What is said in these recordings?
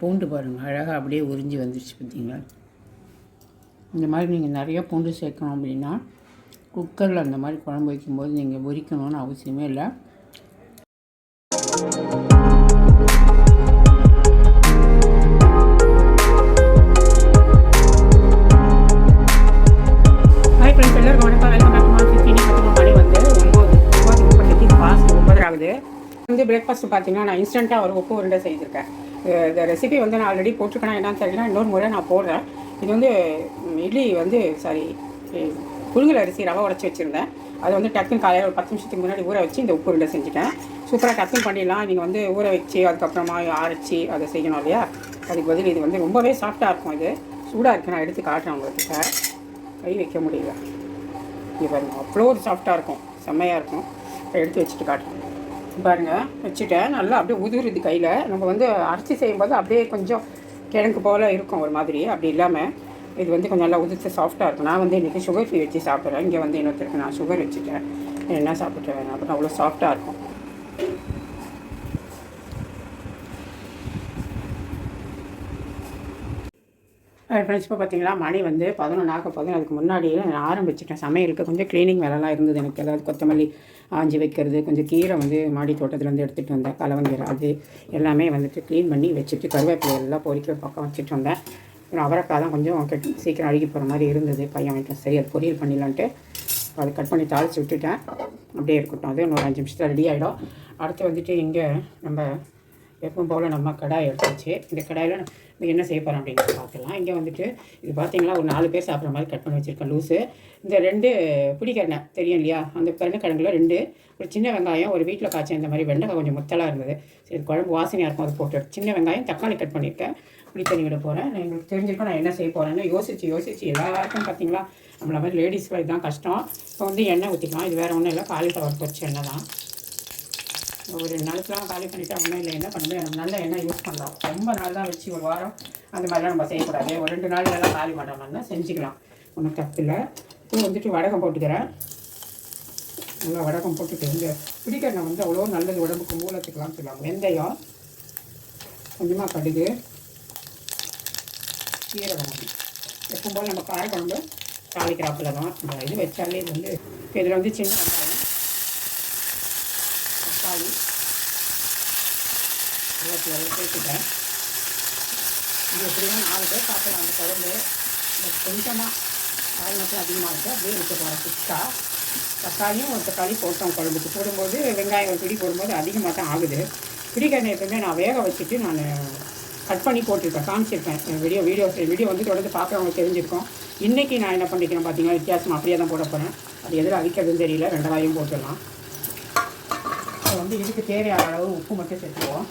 பூண்டு பாருங்கள் அழகாக அப்படியே உறிஞ்சி வந்துருச்சு பார்த்தீங்களா? இந்த மாதிரி நீங்கள் நிறைய பூண்டு சேர்க்கணும் அப்படின்னா குக்கரில் அந்த மாதிரி குழம்பு வைக்கும்போது நீங்கள் உரிக்கணும்னு அவசியமே இல்லை. வந்து பிரேக்ஃபாஸ்ட் பார்த்தீங்கன்னா நான் இன்ஸ்டண்ட்டாக ஒரு உப்பு உருண்டை செய்திருக்கேன் இந்த ரெசிபி வந்து நான் ஆல்ரெடி போட்டிருக்கேனா என்னன்னு தெரியல இன்னொரு முறை நான் போடுறேன். இது வந்து இட்லி வந்து சாரி புழுங்கல் அரிசி ரவை உடச்சி வச்சுருந்தேன். அது வந்து டக்குன்னு காலையில் ஒரு பத்து நிமிஷத்துக்கு முன்னாடி ஊற வச்சு இந்த உப்பு உருண்டை செஞ்சுட்டேன். சூப்பராக டக்குன்னு பண்ணிடலாம். நீங்கள் வந்து ஊற வச்சு அதுக்கப்புறமா அரைச்சி அதை செய்யணும் இல்லையா? அதுக்கு பதில் இது வந்து ரொம்பவே சாஃப்டாக இருக்கும் இது. சூடாக இருக்குது நான் எடுத்து காட்டுறேன் உங்களுக்கு கை வைக்க முடியல. இது பாருங்க அவ்வளோ ஒரு சாஃப்டாக இருக்கும். செம்மையாக இருக்கும். எடுத்து வச்சுட்டு காட்டுறேன். பாருங்கள் வச்சுட்டேன். நல்லா அப்படியே உதுருது கையில். நம்ம வந்து அரிசி செய்யும்போது அப்படியே கொஞ்சம் கிழங்கு போல் இருக்கும் ஒரு மாதிரி. அப்படி இல்லாமல் இது வந்து கொஞ்சம் நல்லா உதிர்த்து சாஃப்டாக இருக்கும். நான் வந்து இன்றைக்கி சுகர் ஃப்ரீ வச்சு சாப்பிட்றேன். இங்கே வந்து இன்னொருத்தருக்கு நான் சுகர் வச்சுட்டேன். என்ன சாப்பிட்றேன் அப்புறம் அவ்வளோ சாஃப்டாக இருக்கும். ஃப்ரெண்ட்ஸ் இப்போ பார்த்தீங்களா மணி வந்து பதினொன்று ஆக பதினொன்று அதுக்கு முன்னாடியே நான் ஆரம்பிச்சிட்டேன். சமையலுக்கு கொஞ்சம் க்ளீனிங் வேலைலாம் இருந்தது எனக்கு. ஏதாவது கொத்தமல்லி ஆஞ்சி வைக்கிறது கொஞ்சம் கீரை வந்து மாடி தோட்டத்துலேருந்து எடுத்துகிட்டு வந்தேன். கலவங்கீரை அது எல்லாமே வந்துட்டு க்ளீன் பண்ணி வச்சுட்டு கருவேப்பிலை எல்லாம் பொறிக்க பக்கம் வச்சுட்டு வந்தேன். அப்புறம் அவரைக்காய் தான் கொஞ்சம் கெட்டு சீக்கிரம் அழுகி போகிற மாதிரி இருந்தது. பையன் வாங்கிட்டேன் சரி அது பொரியல் பண்ணிடலான்ட்டு அதை கட் பண்ணி தாளித்து விட்டுட்டேன். அப்படியே இருக்கட்டும். அது இன்னொரு அஞ்சு நிமிஷத்தில் ரெடி ஆகிடும் அடுத்து வந்துட்டு இங்கே நம்ம எப்பவும் போல் நம்ம கடாய் எடுத்துச்சு இந்த கடாயில் நம்ம என்ன செய்ய போகிறோம் அப்படின்னு பார்க்கலாம் இங்கே வந்துட்டு இது பார்த்தீங்களா ஒரு நாலு பேர் சாப்பிட்ற மாதிரி கட் பண்ணி வச்சுருக்கேன் லூஸு இந்த ரெண்டு பிடிக்கரணை தெரியும் இல்லையா? அந்த கருணக்கிழங்குல ரெண்டு ஒரு சின்ன வெங்காயம் ஒரு வீட்டில் காய்ச்சி இந்த மாதிரி வெண்டைக்காய் கொஞ்சம் முத்தலாக இருந்தது. சரி குழம்பு வாசனையாக இருக்கும் அது போட்டு சின்ன வெங்காயம் தக்காளி கட் பண்ணியிருக்கேன். புளி தண்ணி விட போகிறேன் நான் எங்களுக்கு தெரிஞ்சிருக்கோம் நான் என்ன செய்ய போகிறேன்னு யோசிச்சு யோசிச்சு எல்லாருக்கும் பார்த்தீங்களா நம்மள மாதிரி லேடிஸ்க்கு இதுதான் கஷ்டம். இப்போ வந்து எண்ணெய் ஊற்றிக்கலாம் இது வேறு ஒன்றும் இல்லை காலிஃப்ளவர் பொரிச்ச எண்ணெய் தான். ஒரு ரெண்டு காலி பண்ணிவிட்டு ஒன்றும் இல்லை என்ன பண்ணணும் நல்ல எண்ணெய் யூஸ் பண்ணலாம். ரொம்ப நாள் தான் வச்சு ஒரு வாரம் அந்த மாதிரிலாம் நம்ம செய்யக்கூடாது. ஒரு ரெண்டு நாள் எல்லாம் காலி பண்ணுற செஞ்சுக்கலாம். ஒன்றும் தப்பு இல்லை. இப்போ வந்துட்டு வடகம் போட்டுக்கிறேன். நல்லா வடகம் போட்டுட்டு இந்த பிடிக்கெண்ணெய் வந்து அவ்வளோ நல்லது உடம்புக்கு மூலத்துக்கெலாம் சொல்லுவாங்க. வெந்தயம் கொஞ்சமாக கடுகு சீரகம். எப்பவும் போல் நம்ம காரக்குழம்பு தாளிக்கிறாப்புல தான் இது வச்சாலே இது வந்து இதில் வந்து சின்ன தக்காளி. இருபத்தி ஏழு சேர்த்துட்டேன் இது எப்படியும் நாலு பேர் சாப்பிடலாம். அந்த குழம்பு கொஞ்சமாக காய் மட்டும் அதிகமாக இருக்குது அப்படியே இருக்க போகிறேன் சுத்தா. தக்காளியும் ஒரு தக்காளி போட்டோம் குழம்புக்கு. போடும்போது வெங்காயம் ஒரு பிடி போடும்போது அதிகமாக தான் ஆகுது. பிடிக்கெண்ணெய் எப்பவுமே நான் வேக வச்சுட்டு நான் கட் பண்ணி போட்டிருக்கேன் காமிச்சிருப்பேன். வீடியோ வீடியோ வீடியோ வந்து தொடர்ந்து பார்க்குறவங்க தெரிஞ்சிருக்கோம். இன்றைக்கி நான் என்ன பண்ணிக்கிறேன் பார்த்தீங்கன்னா வித்தியாசம் அப்படியே தான் போட போகிறேன் அது எதில் அவிக்கிறதுன்னு தெரியல. ரெண்டாயிரம் போட்டுடலாம். இப்போ வந்து இதுக்கு தேவையான அளவு உப்பு மட்டும் சேர்த்துக்குவோம்.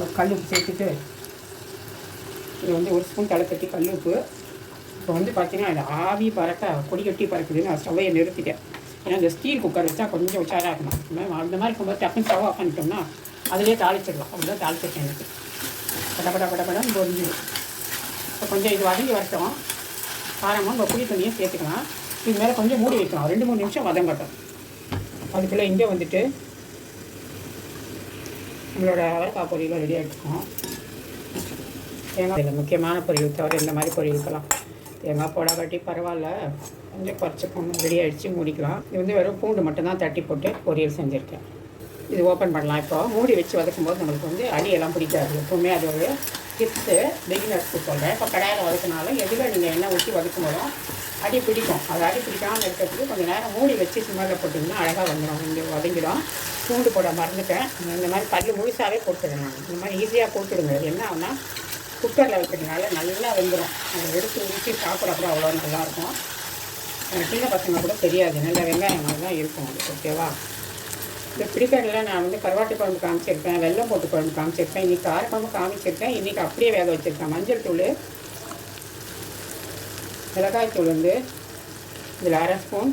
ஒரு கல் உப்பு சேர்த்துட்டு இது வந்து ஒரு ஸ்பூன் தலைக்கட்டி கல் உப்பு. இப்போ வந்து பார்த்தீங்கன்னா இந்த ஆவி பறக்க கொடி கட்டி பறக்குதுன்னு நான் ஸ்டவ்வையை நிறுத்திட்டேன். ஏன்னா இந்த ஸ்டீல் குக்கர் வச்சா கொஞ்சம் உஷாராக இருக்கணும் அந்த மாதிரி இருக்கும்போது டக்குன்னு ஸ்டவ் ஆஃப் பண்ணிட்டோம்னா அதிலே தாளிச்சிடலாம். அப்படிதான் தாளிச்சிருக்கேன் எனக்கு. படப்பட படப்படம் பட பொரிஞ்சிடும். இப்போ கொஞ்சம் இது வதங்கி வரட்டும். காரமாக நம்ம புளி தண்ணியும் சேர்த்துக்கலாம். இது மேலே கொஞ்சம் மூடி வைக்கணும் ரெண்டு மூணு நிமிஷம் வதங்கட்டும். அதுக்குள்ளே இங்கே வந்துட்டு நம்மளோட அவரைக்காய் பொரியலும் ரெடி ஆகிட்டுருக்கோம் தேங்காய் இதில் முக்கியமான பொரியல் தவிர இந்த மாதிரி பொரியலுக்கெல்லாம் தேங்காய் போடாட்டி பரவாயில்ல. கொஞ்சம் குறைச்சி போகணும் ரெடி ஆகிடுச்சு மூடிக்கலாம். இது வந்து வெறும் பூண்டு மட்டும்தான் தட்டி போட்டு பொரியல் செஞ்சுருக்கேன். இது ஓப்பன் பண்ணலாம் இப்போ. மூடி வச்சு வதக்கும்போது நம்மளுக்கு வந்து அடியெல்லாம் பிடிக்காது. எப்பவுமே அது ஒரு டிப்ஸு பிகினர்ஸ்க்கு சொல்கிறேன் இப்போ கடையில் வதக்கினாலும் எதில் நீங்கள் எண்ணெய் ஊற்றி வதக்கும் போதும் அடி பிடிக்கும். அது அடி பிடிக்காமல் இருக்கிறதுக்கு கொஞ்சம் நேரம் மூடி வச்சு சிம்மரில் போட்டிங்கன்னா அழகாக வந்துடும். இங்கே வதங்கிடும். பூண்டு போட மறந்துட்டேன். இந்த மாதிரி பல் முழுசாகவே போட்டுடுறேன் இந்த மாதிரி ஈஸியாக போட்டுடுங்க. என்ன ஆகுனா குக்கரில் வைக்கிறதுனால நல்லா வெந்துடும் அதை எடுத்து ஊற்றி சாப்பிட கூட அவ்வளோ நல்லாயிருக்கும். சின்ன பசங்க கூட தெரியாது. நல்ல வெங்காயம் மாதிரி தான் இருக்கும் அது ஓகேவா? இந்த பிடிக்கடல நான் வந்து கருவாட்டு குழம்பு காமிச்சிருக்கேன் வெல்லம் போட்டு குழம்பு காமிச்சிருக்கேன் இன்றைக்கி காரக்குழம்பு காமிச்சிருக்கேன் இன்றைக்கி அப்படியே வேக வச்சுருக்கேன். மஞ்சள் தூள் மிளகாய் தூள் வந்து இதில் அரை ஸ்பூன்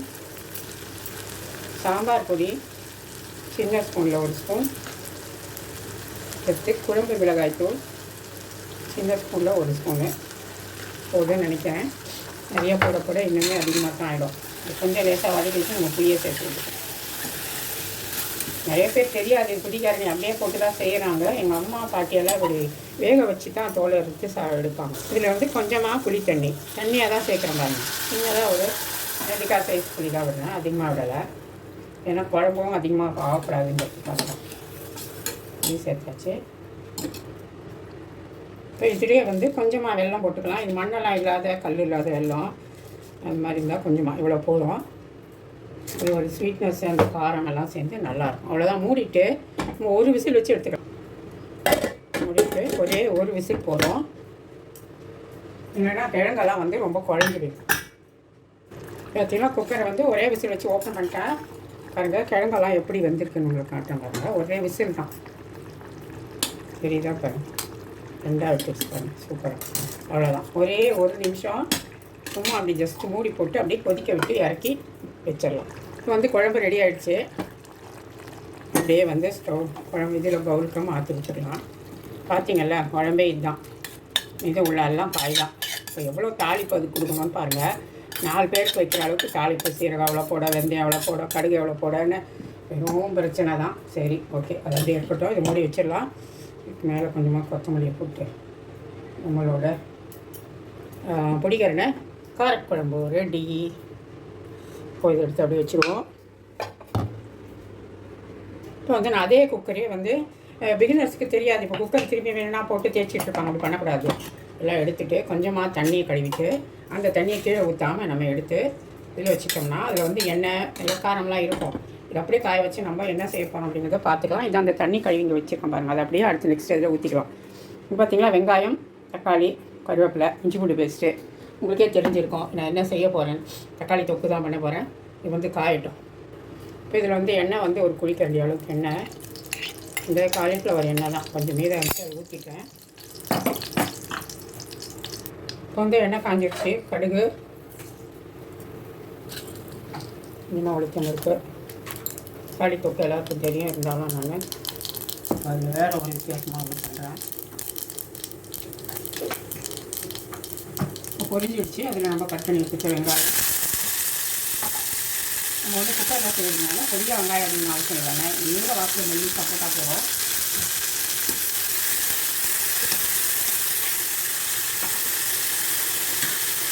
சாம்பார் பொடி சின்ன ஸ்பூனில் ஒரு ஸ்பூன் எடுத்து குழம்பு மிளகாய் தூள் சின்ன ஸ்பூனில் ஒரு ஸ்பூனு போடுன்னு நினைக்கிறேன். நிறைய போட போட இன்னுமே அதிகமாக தான் ஆகிடும் கொஞ்சம் லேசாக வதக்கிட்டு நம்ம புளியை சேர்த்து நிறைய பேர் தெரியாது இது அப்படியே போட்டு தான் செய்கிறாங்க எங்கள் அம்மா பாட்டியெல்லாம் இப்படி வேக வச்சு தான் தோலை எடுத்து சா எடுப்பாங்க. இதில் வந்து கொஞ்சமாக புளி தண்ணி. தண்ணியாக தான் சேர்க்குறேன் பாருங்க. சின்னதாக ஒரு நெல்லிக்காய் சைஸ் புளி தான் விடுறேன் அதிகமாக விடலை. ஏன்னா குழம்பும் அதிகமாக ஆகக்கூடாதுங்கிறதுக்காக தான் சேர்த்தாச்சு. இப்போ இதுலேயே வந்து கொஞ்சமாக வெள்ளம் போட்டுக்கலாம். இது மண்ணெல்லாம் இல்லாத கல் இல்லாத வெள்ளம் அது மாதிரி இருந்தால் கொஞ்சமாக இவ்வளோ போதும். ஒரு ஸ்வீட்னஸ் அந்த காரம் எல்லாம் சேர்ந்து நல்லாயிருக்கும். அவ்வளோதான் மூடிட்டு நம்ம ஒரு விசில் வச்சு எடுத்துக்கலாம். மூடிட்டு ஒரே ஒரு விசில் போதும். இல்லைன்னா கிழங்கெல்லாம் வந்து ரொம்ப குழஞ்சிடும் பார்த்தீங்கன்னா குக்கரை வந்து ஒரே விசில் வச்சு ஓப்பன் பண்ணிட்டேன். பாருங்கள் கிழங்கெல்லாம் எப்படி வந்திருக்குன்னு உங்களுக்கு காட்டேன் பாருங்கள் ஒரே விசில் தான். சரிதான் பாருங்கள் ரெண்டாக விட்டுச்சு பாருங்க. சூப்பராக அவ்வளோதான் ஒரே ஒரு நிமிஷம். சும்மா அப்படி ஜஸ்ட் மூடி போட்டு அப்படியே கொதிக்க விட்டு இறக்கி வச்சிடலாம். இப்போ வந்து குழம்பு ரெடி ஆகிடுச்சு அப்படியே வந்து ஸ்டவ் குழம்பு இதில் பவுலுக்கு மாற்றி வச்சிடலாம். பார்த்தீங்கல்ல குழம்பே இதுதான். இது உள்ள எல்லாம் தான். இப்போ எவ்வளோ தாளிப்பு அது கொடுக்கணும்னு பாருங்கள் நாலு பேருக்கு வைக்கிற அளவுக்கு தாளிப்பு சீரகம் எவ்வளோ போட வெந்தயம் எவ்வளோ போட கடுகு எவ்வளோ போடன்னு வெறும் பிரச்சனை தான். சரி ஓகே. அது அப்படியே இருக்கட்டும் இது மூடி வச்சிடலாம். மேலே கொஞ்சமாக கொத்தமல்லியை போட்டு நம்மளோட பிடிக்கிறன காரக்குழம்பு ரெடி இப்போ இதை எடுத்து அப்படியே வச்சுருவோம். இப்போ வந்து நான் அதே குக்கரே வந்து பிகினர்ஸ்க்கு தெரியாது. இப்போ குக்கர் திரும்பி வேணும்னா போட்டு தேய்ச்சிட்டு இருப்பாங்க. அப்படி பண்ணக்கூடாது. எல்லாம் எடுத்துகிட்டு கொஞ்சமாக தண்ணியை கழுவிட்டு அந்த தண்ணியை கீழே ஊற்றாமல் நம்ம எடுத்து இதில் வச்சுட்டோம்னா அதில் வந்து எண்ணெய் இலக்காரம்லாம் இருக்கும். இது அப்படியே காய வச்சு நம்ம என்ன செய்ய போகிறோம் அப்படிங்கிறத பார்த்துக்கலாம். இதை அந்த தண்ணி கழுவி இங்கே வச்சுருக்கோம் பாருங்கள் அதை அப்படியே அடுத்து நெக்ஸ்ட் இதில் ஊற்றிக்கலாம் இப்போ பார்த்திங்கன்னா வெங்காயம் தக்காளி கருவேப்பிலை இஞ்சி பூண்டு பேஸ்ட்டு உங்களுக்கே தெரிஞ்சிருக்கும். நான் என்ன செய்ய போகிறேன் தக்காளி தொக்கு தான் பண்ண போகிறேன் இது வந்து காயட்டும். இப்போ இதில் வந்து எண்ணெய் வந்து ஒரு குழிக்கரண்டி அளவுக்கு எண்ணெய். இந்த காலிஃப்ளவர் எண்ணெய் தான். கொஞ்சம் மீதம் இருந்துச்சு அதை ஊற்றிட்டேன் இப்போ வந்து எண்ணெய் காஞ்சிடுச்சு கடுகு. இன்னும் ஒழிச்சம் இருக்குது தக்காளி தொக்கு எல்லாருக்கும் தெரியும். இருந்தாலும் நான். அதில் வேறு ஒரு வித்தியாசமாக பண்ணுறேன் பொரிஞ்சிடுச்சு அதில் நம்ம கட் பண்ணி வச்சுக்க வெங்காயம். நம்ம வந்து குக்கரில் செய்யறதுனால பெரிய வெங்காயம் அப்படின்னு அவசியம் இல்லைங்க நீல வாக்கில் மெல்லி சப்போட்டா போகிறோம்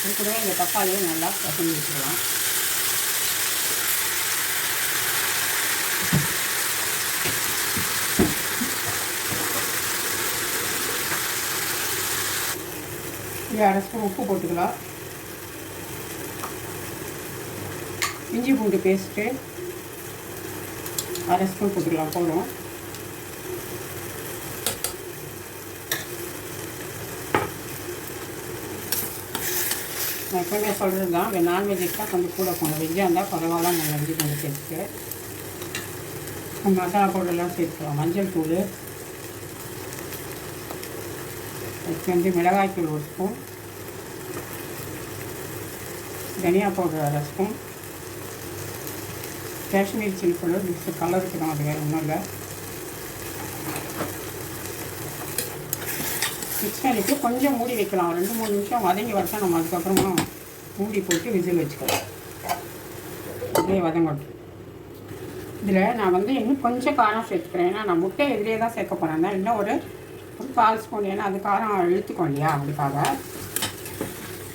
இது கூடவே இந்த தக்காளியும் நல்லா பசங்க வச்சுக்கலாம். இது அரை ஸ்பூன் உப்பு போட்டுக்கலாம். இஞ்சி பூண்டு பேஸ்ட்டு அரை ஸ்பூன் போட்டுக்கலாம் போதும். நான் எப்பவுமே சொல்கிறது தான் இந்த நான்வெஜ் கொஞ்சம் கூட போகணும் வெஜ்ஜாக இருந்தால் பரவாயில்ல நான் இஞ்சி கொஞ்சம் சேர்த்துட்டு மசாலா பவுடர்லாம் சேர்த்துக்கலாம். மஞ்சள் தூள் அதுக்கு வந்து மிளகாய்த்தூள் ஒரு ஸ்பூன். தனியா பவுடர் அரை spoon. Kashmir chilli powder mix கலருக்கு தான் அது வேறு ஒன்றும் இல்லை. மிக்ஸ் பண்ணிவிட்டு கொஞ்சம் மூடி வைக்கலாம். ரெண்டு மூணு நிமிஷம் வதங்கி வரட்டும். நம்ம அதுக்கப்புறமா மூடி போட்டு விசில் வச்சுக்கலாம். அப்படியே வதங்கட்டும். இதில் நான் வந்து இன்னும் கொஞ்சம் காரம் சேர்த்துக்கிறேன். ஏன்னா நான் முட்டை இதுலேயே தான் சேர்க்க போகிறேன் இன்னும் ஒரு ஒரு கால் ஸ்பூன் ஏன்னா அது காரம் இழுத்துக்கும் இல்லையா அதுக்காக.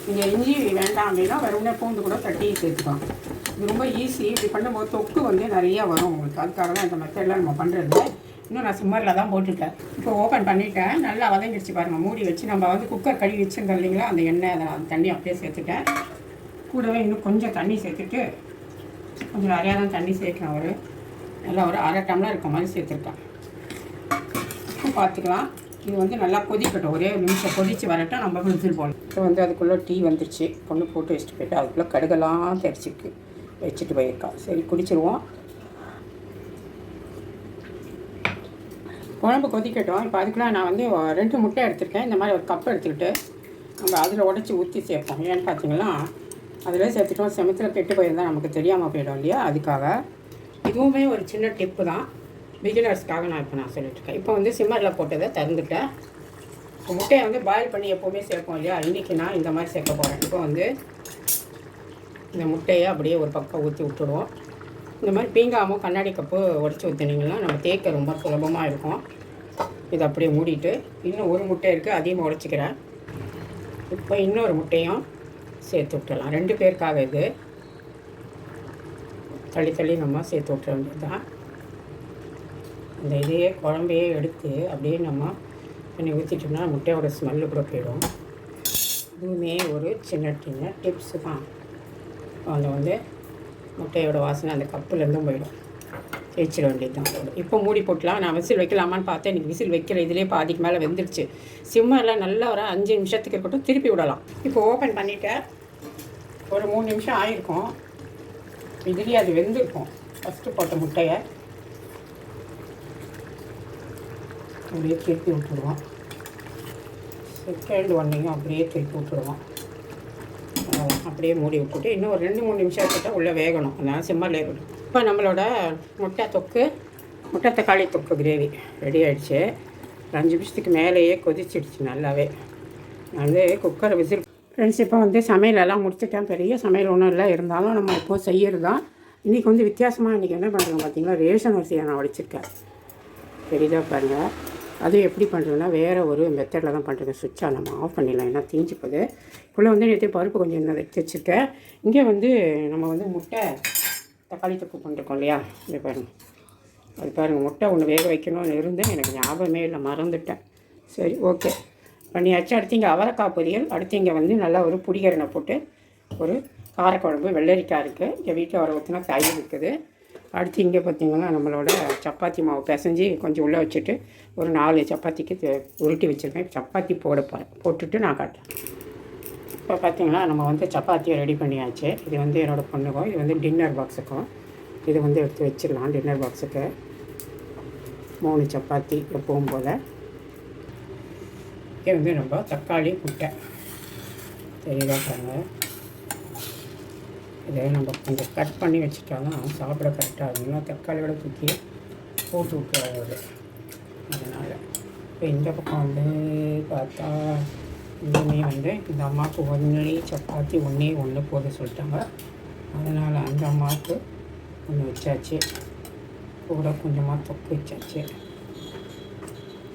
நீங்கள் இஞ்சி வேண்டாம் அப்படின்னா வெறும் பூண்டு கூட தட்டி சேர்த்துக்கலாம். இது ரொம்ப ஈஸி இப்படி பண்ணும்போது தொக்கு வந்து நிறைய வரும் உங்களுக்கு. அதுக்காக தான் இந்த மெத்தடில் நம்ம பண்ணுறது இன்னும் நான் சிம்மரில் தான் போட்டுட்டேன் இப்போ ஓப்பன் பண்ணிவிட்டேன் நல்லா வதங்கிடுச்சு பாருங்கள் மூடி வச்சு நம்ம வந்து குக்கர் கழுவி வச்சுருந்தோம் இல்லைங்களா? அந்த எண்ணெய் அதை அந்த தண்ணி அப்படியே சேர்த்துட்டேன். கூடவே இன்னும் கொஞ்சம் தண்ணி சேர்த்துட்டு கொஞ்சம் நிறையா தான் தண்ணி சேர்க்கணும் ஒரு நல்லா ஒரு அரை டம்ளர் இருக்க மாதிரி சேர்த்துருக்கேன். பார்த்துக்கலாம். இது வந்து நல்லா கொதிக்கட்டும். ஒரே நிமிஷம் கொதித்து வரட்டும் நம்ம விசில் போகணும் இப்போ வந்து அதுக்குள்ளே டீ வந்துருச்சு. பொண்ணு போட்டு வச்சுட்டு போயிட்டு. அதுக்குள்ளே கடுகெல்லாம் தெரிச்சிருக்கு வச்சுட்டு போயிருக்கா. சரி குடிச்சிருவோம். குழம்பு கொதிக்கட்டும். இப்போ அதுக்குள்ள நான் வந்து ரெண்டு முட்டை எடுத்திருக்கேன். இந்த மாதிரி ஒரு கப் எடுத்துக்கிட்டு நம்ம அதில் உடச்சி ஊற்றி சேர்ப்போம். ஏன்னு பார்த்தீங்கன்னா அதில் சேர்த்துட்டோம். செமத்தில் கெட்டு போயிருந்தால் நமக்கு தெரியாமல் போயிடும் இல்லையா? அதுக்காக. இதுவுமே ஒரு சின்ன டிப்பு தான். பிகினர்ஸ்க்காக நான் இப்போ நான் சொல்லிட்டுருக்கேன். இப்போ வந்து சிம்மரில் போட்டதை திறந்துட்டேன் முட்டையை வந்து பாயில் பண்ணி எப்போவுமே சேர்ப்போம் இல்லையா? இன்றைக்கி நான் இந்த மாதிரி சேர்க்க போகிறேன் இப்போ வந்து இந்த முட்டையை அப்படியே ஒரு பக்கம் ஊற்றி விட்டுடுவோம். இந்த மாதிரி பீங்காமோ கண்ணாடி கப்பு உடச்சி ஊற்றினீங்கன்னா நம்ம தேய்க்க ரொம்ப சுலபமாக இருக்கும். இதை அப்படியே மூடிட்டு இன்னும் ஒரு முட்டை இருக்குது அதிகமாக உடச்சிக்கிறேன். இப்போ இன்னொரு முட்டையும் சேர்த்து விட்டுடலாம். ரெண்டு பேருக்காக இது. தள்ளி தள்ளி நம்ம சேர்த்து விட்டுற வேண்டியது தான் இந்த இதையே குழம்பையே எடுத்து அப்படியே நம்ம பண்ணி ஊற்றிட்டோம்னா முட்டையோட ஸ்மெல்லு கூட போயிடும். இதுவுமே ஒரு சின்ன சின்ன டிப்ஸு தான். அதில் வந்து முட்டையோட வாசனை அந்த கப்புலேருந்தும் போயிடும். தேய்ச்சிட வேண்டியது தான் இப்போ மூடி போட்டலாம். நான் விசில் வைக்கலாமான்னு பார்த்தேன். எனக்கு விசில் வைக்கிற இதிலே பாதிக்கு மேலே வெந்துருச்சு. சிம்மரில் நல்லா ஒரு அஞ்சு நிமிஷத்துக்கு இருக்கட்டும் திருப்பி விடலாம். இப்போ ஓப்பன் பண்ணிவிட்டேன் ஒரு மூணு நிமிஷம் ஆகிருக்கும் இதுலேயே அது வெந்திருக்கும். ஃபஸ்ட்டு போட்ட முட்டையை. அப்படியே திருப்பி விட்டுருவோம் செகண்ட் ஒன்னையும் அப்படியே திருப்பி விட்டுருவோம் அப்படியே மூடி விட்டுட்டு இன்னும் ஒரு ரெண்டு மூணு நிமிஷம் கிட்ட உள்ளே வேகணும். அதனால் சிம்மரில் இருக்கணும் இப்போ நம்மளோட முட்டை தொக்கு முட்டை தக்காளி தொக்கு கிரேவி ரெடி ஆகிடுச்சு அஞ்சு நிமிஷத்துக்கு மேலேயே கொதிச்சிடுச்சு நல்லாவே. வந்து குக்கரை விசில் ஃப்ரெண்ட்ஸ் இப்போ வந்து சமையலெல்லாம் முடிச்சுட்டேன். பெரிய சமையல் ஒன்றும் இல்லை. இருந்தாலும் நம்ம இப்போது செய்கிறது தான் இன்றைக்கி வந்து வித்தியாசமாக இன்றைக்கி என்ன பண்ணுறோம் பார்த்தீங்கன்னா ரேஷன் அரிசியை நான் வடிச்சிருக்கேன். பெரியதாக பாருங்கள் அது எப்படி பண்ணுறதுன்னா வேறு ஒரு மெத்தடில் தான் பண்ணுறது சுவிட்சாக நம்ம ஆஃப் பண்ணிடலாம். ஏன்னா தீஞ்சு போகுது இப்போல்லாம் வந்து நேற்று பருப்பு கொஞ்சம் என்ன எடுத்து வச்சுருக்கேன். இங்கே வந்து நம்ம வந்து முட்டை தக்காளி தொப்பு பண்ணிருக்கோம் இல்லையா? இது பாருங்கள் அது பாருங்கள் முட்டை ஒன்று வேக வைக்கணும்னு இருந்தேன். எனக்கு ஞாபகமே இல்லை மறந்துட்டேன். சரி ஓகே. பண்ணியாச்சு. அடுத்து இங்கே அவரைக்காய் பொரியல். அடுத்து இங்கே வந்து நல்லா ஒரு புடிகரனை போட்டு ஒரு காரக்குழம்பு வெள்ளரிக்காய் இருக்குது எங்கள் வீட்டில் வர ஊற்றினா தயிர் இருக்குது. அடுத்து இங்கே பார்த்திங்கன்னா நம்மளோட சப்பாத்தி மாவு பிசைஞ்சு கொஞ்சம் உள்ளே வச்சுட்டு ஒரு நாலு சப்பாத்திக்கு உருட்டி வச்சுருக்கேன். சப்பாத்தி போட போட்டுட்டு நான் காட்டேன் இப்போ பார்த்திங்கன்னா நம்ம வந்து சப்பாத்தியை ரெடி பண்ணியாச்சு. இது வந்து என்னோடய பொண்ணுக்கும் இது வந்து டின்னர் பாக்ஸுக்கும் இது வந்து எடுத்து வச்சிடலாம் டின்னர் பாக்ஸுக்கு மூணு சப்பாத்தி எப்பவும் போல். இது வந்து நம்ம தக்காளி முட்டை. தெரியுதா பாருங்கள் இதை நம்ம கொஞ்சம் கட் பண்ணி வச்சுட்டாலும் சாப்பிட கரெக்டாக இருக்கும். தக்காளியோட தூக்கி போட்டு விட்டுறாரு அதனால் இப்போ இந்த பக்கம் வந்து பார்த்தா இதுவுமே வந்து இந்த அம்மாவுக்கு ஒன்றே சப்பாத்தி ஒன்றே ஒன்று போட சொல்லிட்டாங்க. அதனால் அந்த அம்மாவுக்கு ஒன்று வச்சாச்சு. கூட கொஞ்சமாக தொக்கு வச்சாச்சு.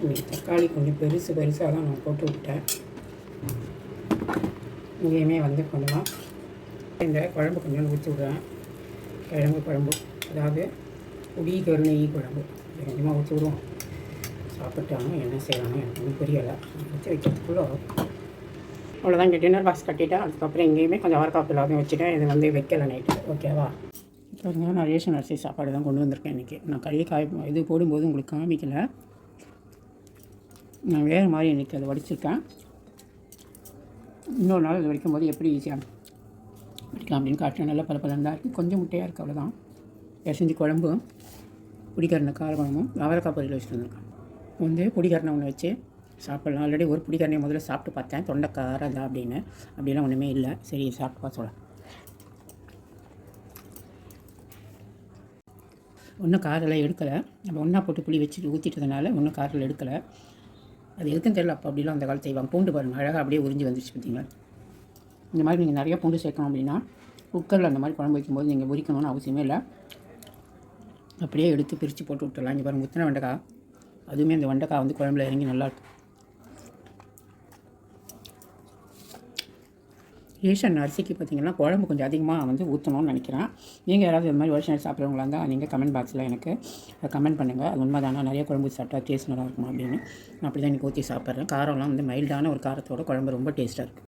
இங்கே தக்காளி கொஞ்சம் பெருசு பெருசாக தான் நான் போட்டு விட்டேன் இங்கேயுமே வந்து கொஞ்சமாக இந்த குழம்பு கொஞ்சம் ஊற்றி விடுறேன். கிழங்கு குழம்பு. அதாவது புடி கருணை குழம்பு. கொஞ்சமாக ஊற்றி விடுவோம். சாப்பிட்டாங்க என்ன செய்யறாங்க எனக்கு ஒன்றும் புரியலை. ஊற்றி வைக்கிறதுக்குள்ளே அவ்வளோதான் இங்கே டின்னர் பாக்ஸ் கட்டிட்டேன். அதுக்கப்புறம் எங்கேயுமே கொஞ்சம் அவரக்காப்பு எல்லாத்தையும் வச்சுட்டேன். இது வந்து வைக்கலை நைட்டு ஓகேவா இப்போ நான் ரேஷன் அரிசி சாப்பாடு தான் கொண்டு வந்திருக்கேன் இன்றைக்கி நான் கறியை காய் இது போடும்போது உங்களுக்கு காமிக்கலை. நான் வேறு மாதிரி இன்றைக்கி அதை வடிச்சிருக்கேன். இன்னொரு நாள் அது வடிக்கும் போது எப்படி ஈஸியாக பிடிக்கலாம் அப்படின்னு காட்டுறேன் நல்லா பல பலன் தான் இருக்குது கொஞ்சம் முட்டையாக இருக்குது அவ்வளோதான் பிசைஞ்சு குழம்பு பிடிக்கரணை கார குழம்பும் அவரைக்காய் பொரியல் வச்சுட்டு வந்திருக்கேன். வந்து பிடிக்கரணை ஒன்று வச்சு சாப்பிட்லாம். ஆல்ரெடி ஒரு பிடிக்கரணையை முதல்ல சாப்பிட்டு பார்த்தேன். தொண்டை காரம் தான் அப்படின்னு. அப்படிலாம் ஒன்றுமே இல்லை. சரி சாப்பிட்டு பார்த்து சொல்ல ஒன்றும் காரெல்லாம் எடுக்கலை. நம்ம ஒன்றா போட்டு புளி வச்சு ஊற்றிட்டதுனால ஒன்றும் காரில் எடுக்கலை. அது எதுக்குன்னு தெரியல. அப்போ அப்படிலாம் அந்த காலத்து செய்வாங்க. பூண்டு பாருங்கள் அழகாக அப்படியே உறிஞ்சி வந்துருச்சு பார்த்தீங்களா இந்த மாதிரி நீங்கள் நிறைய பூண்டு சேர்க்கணும் அப்படின்னா குக்கரில் அந்த மாதிரி குழம்பு வைக்கும்போது நீங்கள் உரிக்கணும்னு அவசியமே இல்லை. அப்படியே எடுத்து பிரித்து போட்டு விட்டுடலாம் இங்கே பாருங்கள் முத்தின வெண்டைக்காய். அதுவுமே அந்த வெண்டைக்காய் வந்து குழம்புல இறங்கி நல்லாயிருக்கும் ரேஷன் அரிசிக்கு பார்த்தீங்கன்னா குழம்பு கொஞ்சம் அதிகமாக வந்து ஊற்றணும்னு நினைக்கிறேன். நீங்கள் யாராவது இந்த மாதிரி ஒரிஜினல் சாப்பிட்றவங்களா இருந்தால் நீங்கள் கமெண்ட் பாக்ஸில் எனக்கு கமெண்ட் பண்ணுங்கள் அது உண்மை தானே நிறைய குழம்பு சாப்பிட்டா டேஸ்ட் நல்லா இருக்கும் அப்படின்னு. நான் அப்படி தான் எனக்கு ஊற்றி சாப்பிட்றேன். காரம்லாம் வந்து மைல்டான ஒரு காரத்தோட குழம்பு ரொம்ப டேஸ்ட்டாக இருக்குது